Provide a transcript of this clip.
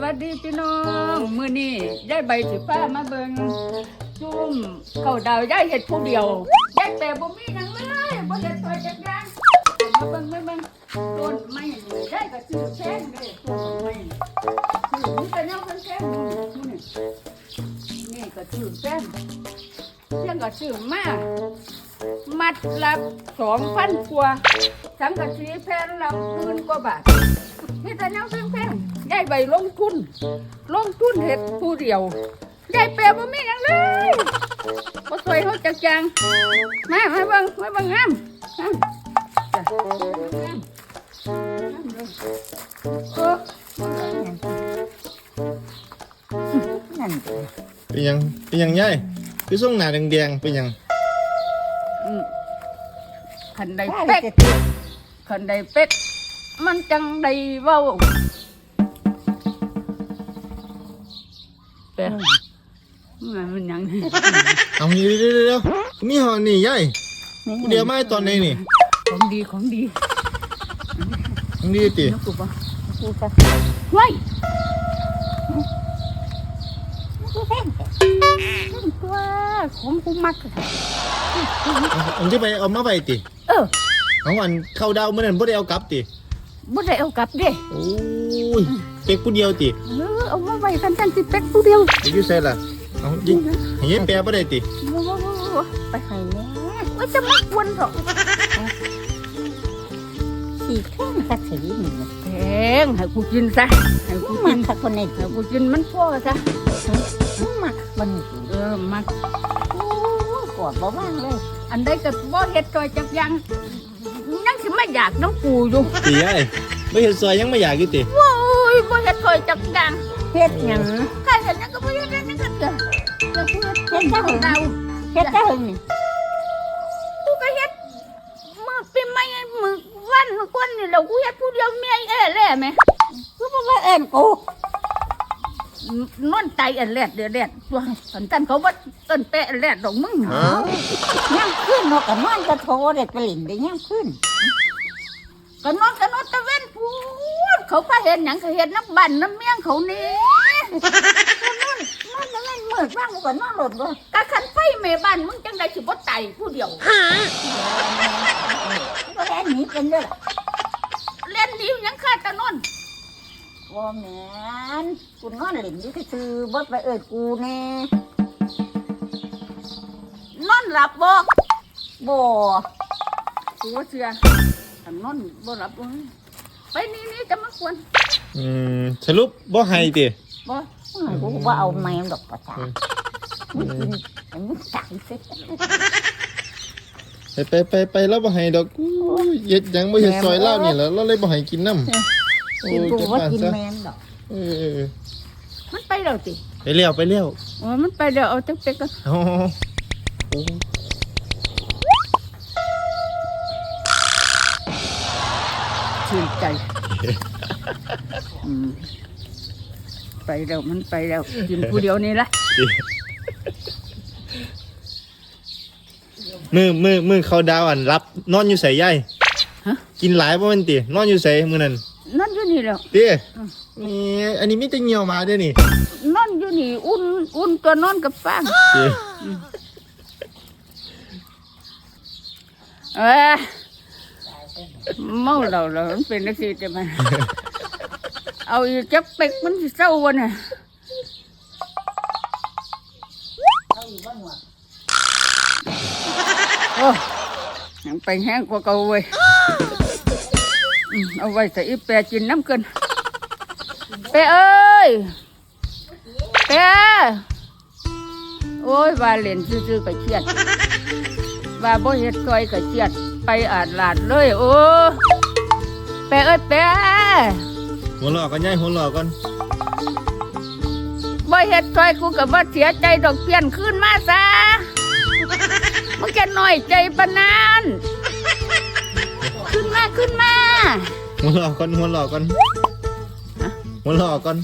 วัสดีพี่น้องมื้อนี้ยายใบสิฟ้ามาเบิ่งซุ่มเข้าวดาวยายเฮ็ดผู้เดียวยายแต่บ่มีหยังเลยบ่เฮ็ดซอยจักอย่างมาเบิ่งมาเบิ่งต้นไม้ยายก็ซื้อแพงเด้ต้นไม้ซื้อมีแต่แนวแพงๆนี่นี่ก็ซื้อแพงเรื่องก็ซื้อมามัดละ2,000กว่าสังกะสีแผ่นละหมื่นกว่าบาท มีแต่แนวแพงๆยายใบลงทุน ลงทุนเห็ดผู้เดียวยายแปรบ่มีหยังเลยบ่สวยเขาจักจังมามาเบิ่งมาเบิ่งงามงามจ้ะงามงามเลยเออนั่นเป็นหยังเป็นหยังย่ายคือส่งหน้าแดงๆเป็นหยังอืมคันใดได้เป๊กจะติดคันใดเป๊ก มันจังใดเว้าเป๊กมันมันหยังเอางี้เดี๋ยวเดี๋ยวเดี๋ยวมีหอนี่ย่ายกูเดียวมาให้ตอนไหนนี่ ของดีของดีมึงดีตินกกูบ่กูจะไว้กูแพงตัวของกูมักมึงจะไปเอามาไปติ เออเอาวันเข้าดาวเมื่อนั้นบ่ได้เอากลับติ บ่ได้เอากลับเด้โอ้ยเก็บกูเดียวติเออเอามาไว้กันจังสิเป็กผู้เดียวเดี๋ยวอยู่ใส่ล่ะเอายิงให้ยายแปรบ่ได้ติบ่บ่บ่บ่ไปให้แน่ว่าจะมากวนหรอกขี่แข้งสักสีหนึ่งแพงให้กูกินซะให้กูมักินนสักคนในให้กูกินมันพอซะมักมันเออมักโอ้ปวดบ่ว่างเลย อันใดก็บ่เฮ็ดจอยจักอยังยัง สิมาอยากน้องกูอยู่ติย่ายบ่เฮ็ดซอยยังไม่อยากอยู่ติโอ้ยบ่เฮ็ดจอยจักอยังเฮ็ดหยังใครเห็นหยังก็บ่เฮ็ดหยังกันเด้อเดี๋ยวกูเฮ็ดเฮ็ดเจ้าเจ้าหึงดาวเฮ็ดเจ้าหึงนี่กูก็เฮ็ดมือปีใหม่มือวันมือก้นนี่แหล้วกูเฮ็ดผู้เดียวเมียเอ้แล่แม่กูบ่ว่าเอิ้นกู นอนไตอันแรดเดือดแรดตัวสันตันเขาว่าเอิ้นแปะอันแรดดอกมึงย่างขึ้นนกกับนอนจะโทรเด็ดไปหลินได้ย่างขึ้นก็นอนก็นอนตะเว้นพูดเขาพาเห็นหยังเขาเห็นน้ำบันน้ำเมี่ยงเขานี่นอนจะเล่นมืดบ้างกูก็นอนหลดบ่กะขันไฟแม่บ้านมึงจังใดสิบ่ไตผู้เดียวก็ได้หนีเป็นเด้อล่ะ เล่นนิ้วยังขาดแตะนอน บ่แม่นกูนอนหลินอยู่ซื่อๆบ่ไปเอิ้นกูแน่นอนหลับบ่บ่กูว่าเชื่อถ้านอนบ่หลับบ่ไปนี่นี่จะมากวนอืมสรุปบ่ให้ติบ่กูว่าเอาแมวดอกประสาทมึงกินไอ้มึงตายสิไปไปไปไปแล้วบ่ให้ดอกอู้ยเฮ็ดหยังบ่เฮ็ดซอยเล่านี่แหล้วเราเลยบ่ให้กินน้ำโอ้ กินยกูจัดว่าการกินซะแมวดอกเออเออเออมันไปแล้วติไปเลี้ยวไปเลี้ยวโอ้มันไปแล้วเอาจักเป็กก็อ๋อโอ้ชื่นใจอืมไปแล้วมันไปแล้ว กินผู้เดียวนี่ละมือมือมือเขาดาวอันรับ นอนอยู่ใส่ย่ายกินหลายบ่แม่นตินอนอยู่ใส่มื้อนั้น นอนอยู่นี่แล้วตินี่อันนี้มีแต่เหี่ยวมาเด้อนี่นอนอยู่นี่ อุ่นอุ่นตัวนอนกับฟางติเอ้ยเมาเราแล้วมันเป็นนักสิจะมาเอาอีกจักเป็กมันสิเศร้าวันน่ะโอ้ยังไปแห้งกว่าเก่าเว้ยอืม เอาไว้ใส่อีแปรกินน้ำเกินแปรเอ้ยแปรโอ้ยว่าเล่นซื่อๆก็เครียดว่าบ่เฮ็ดซอยก็เครียดไปอาดลาดเลยโอ้แปะเอ้ยแปะหัวหลอกกันย่ายหัวหลอกกันบ่เฮ็ดซอยกูก็บ่เสียใจดอกเปลี่ยนขึ้นมาซะมึงจะน้อยใจปานนั้นขึ้นมาขึ้นมา หัวหลอกกันหัวหลอกกันหัวหลอกกัน